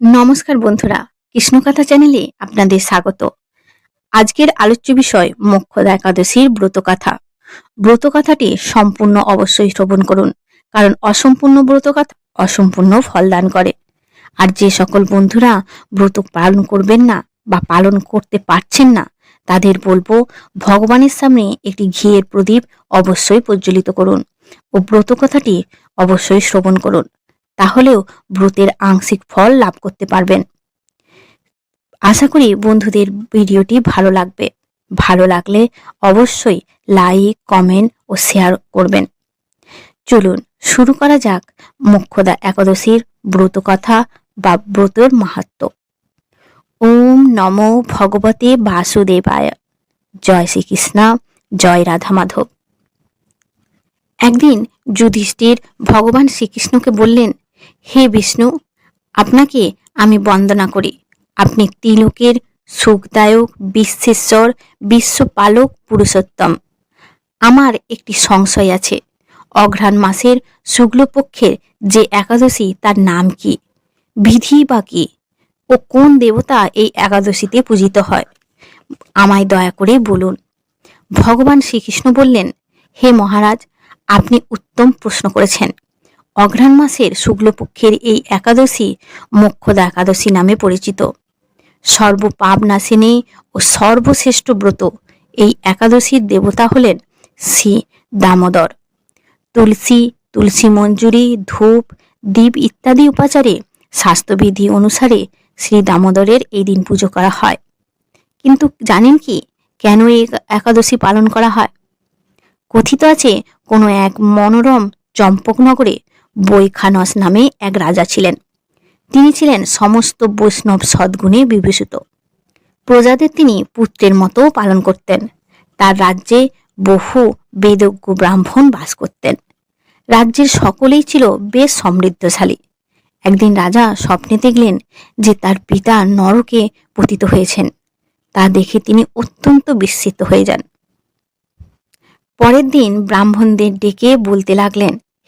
নমস্কার বন্ধুরা, কৃষ্ণকথা চ্যানেলে আপনাদের স্বাগত। আজকের আলোচ্য বিষয় মোক্ষদা একাদশীর ব্রতকথা। ব্রতকথাটি সম্পূর্ণ অবশ্যই শ্রবণ করুন, কারণ অসম্পূর্ণ ব্রতকথা অসম্পূর্ণ ফল দান করে। আর যে সকল বন্ধুরা ব্রত পালন করবেন না বা পালন করতে পারছেন না, তাদের বলব, ভগবানের সামনে একটি ঘিয়ের প্রদীপ অবশ্যই প্রজ্বলিত করুন ও ব্রত কথাটি অবশ্যই শ্রবণ করুন। তাহলেও ব্রতের আংশিক ফল লাভ করতে পারবেন। আশা করি বন্ধুদের ভিডিওটি ভালো লাগবে। ভালো লাগলে অবশ্যই লাইক কমেন্ট ও শেয়ার করবেন। চলুন, শুরু করা যাক মুখ্যদা একাদশীর ব্রত কথা বা ব্রতের মাহাত্ম। ওম নম ভগবতে বাসুদেবায়। জয় শ্রীকৃষ্ণ, জয় রাধা মাধব। একদিন যুধিষ্ঠির ভগবান শ্রীকৃষ্ণকে বললেন হে বিষ্ণু, আপনাকে আমি বন্দনা করি। আপনি তিলোকের সুখদায়ক, বিশ্বেশ্বর, বিশ্বপালক, পুরুষোত্তম। আমার একটি সংশয় আছে। অঘ্রাণ মাসের শুক্লপক্ষের যে একাদশী, তার নাম কি? বিধি বা কি? ও কোন দেবতা এই একাদশীতে পূজিত হয়? আমায় দয়া করে বলুন। ভগবান শ্রীকৃষ্ণ বললেন, হে মহারাজ, আপনি উত্তম প্রশ্ন করেছেন। অঘ্রাণ মাসের শুক্লপক্ষের এই একাদশী মোক্ষদা একাদশী নামে পরিচিত। সর্বপাপ নাশিনী ও সর্বশ্রেষ্ঠ ব্রত এই একাদশীর দেবতা হলেন শ্রী দামোদর। তুলসী তুলসী মঞ্জুরি, ধূপ দ্বীপ ইত্যাদি উপাচারে স্বাস্থ্যবিধি অনুসারে শ্রী দামোদরের এই দিন পুজো করা হয়। কিন্তু জানেন কি কেন এই একাদশী পালন করা হয়? কথিত আছে, কোনো এক মনোরম চম্পকনগরে বৈখানস নামে এক রাজা ছিলেন। তিনি ছিলেন সমস্ত বৈষ্ণব সদ্গুণে বিভূষিত। প্রজাদের তিনি পুত্রের মতো পালন করতেন। তার রাজ্যে বহু বেদজ্ঞ ব্রাহ্মণ বাস করতেন। রাজ্যের সকলেই ছিল বেশ সমৃদ্ধশালী। একদিন রাজা স্বপ্নে দেখলেন যে তার পিতা নরকে পতিত হয়েছেন। তা দেখে তিনি অত্যন্ত বিস্মিত হয়ে যান। পরের দিন ব্রাহ্মণদের ডেকে বলতে লাগলেন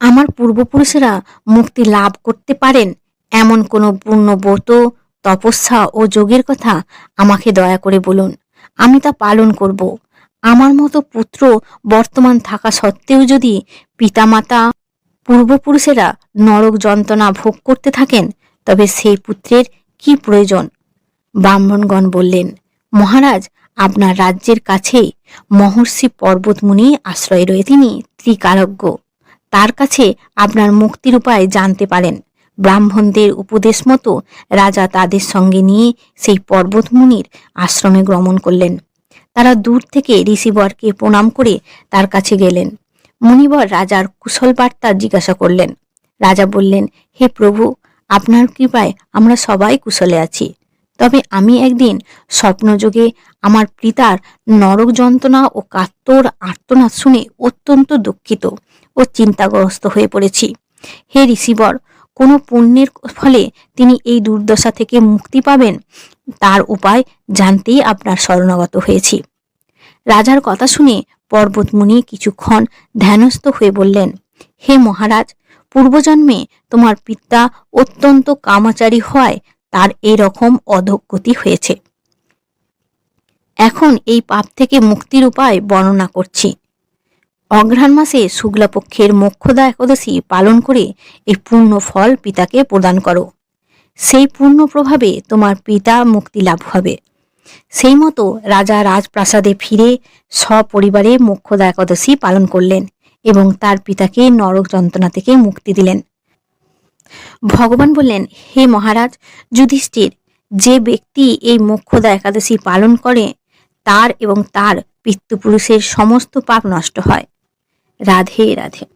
আমার পূর্বপুরুষেরা মুক্তি লাভ করতে পারেন এমন কোনো পূর্ণব্রত, তপস্যা ও যোগের কথা আমাকে দয়া করে বলুন। আমি তা পালন করব। আমার মতো পুত্র বর্তমান থাকা সত্ত্বেও যদি পিতামাতা, পূর্বপুরুষেরা নরক যন্ত্রণা ভোগ করতে থাকেন, তবে সেই পুত্রের কি প্রয়োজন? ব্রাহ্মণগণ বললেন, মহারাজ, আপনার রাজ্যের কাছেই মহর্ষি পর্বতমুনি আশ্রয় রয়ে তিনি ত্রিকারজ্ঞ। তার কাছে আপনার মুক্তির উপায় জানতে পারেন। ব্রাহ্মণদের উপদেশ মতো রাজা তাদের সঙ্গে নিয়ে সেই পর্বতমুনির আশ্রমে গমন করলেন। তারা দূর থেকে ঋষিবরকে প্রণাম করে তার কাছে গেলেন। মুনিবর রাজার কুশল বার্তা জিজ্ঞাসা করলেন। রাজা বললেন, হে প্রভু, আপনার কৃপায় আমরা সবাই কুশলে আছি। তবে আমি একদিন স্বপ্নযোগে আমার পিতার নরক যন্ত্রণা ও কাত্তর আর্তনাদ শুনে অত্যন্ত দুঃখিত। ও চিন্তাগ্রস্ত হয়ে পড়েছি। হে ঋষিবর, কোনো পুণ্যের ফলে তিনি এই দুর্দশা থেকে মুক্তি পাবেন? তার উপায় জানতেই আপনার শরণাগত হয়েছি। রাজার কথা শুনে পর্বতমুনি কিছুক্ষণ ধ্যানস্থ হয়ে বললেন, হে মহারাজ, পূর্বজন্মে তোমার পিতা অত্যন্ত কামাচারী হওয়ায় তার এই রকম অধোগতি হয়েছে। এখন এই পাপ থেকে মুক্তির উপায় বর্ণনা করছি। অঘ্রাণ মাসে শুক্লাপক্ষের মোক্ষদা একাদশী পালন করে এই পূর্ণ ফল পিতাকে প্রদান করো। সেই পূর্ণ প্রভাবে তোমার পিতা মুক্তি লাভ হবে। সেই মতো রাজা রাজপ্রাসাদে ফিরে সপরিবারে মোক্ষদা একাদশী পালন করলেন এবং তার পিতাকে নরক যন্ত্রণা থেকে মুক্তি দিলেন। ভগবান বললেন, হে মহারাজ, যুধিষ্ঠির, যে ব্যক্তি এই মোক্ষদা একাদশী পালন করে, তার এবং তার পিতৃপুরুষের সমস্ত পাপ নষ্ট হয়। রাধে রাধে।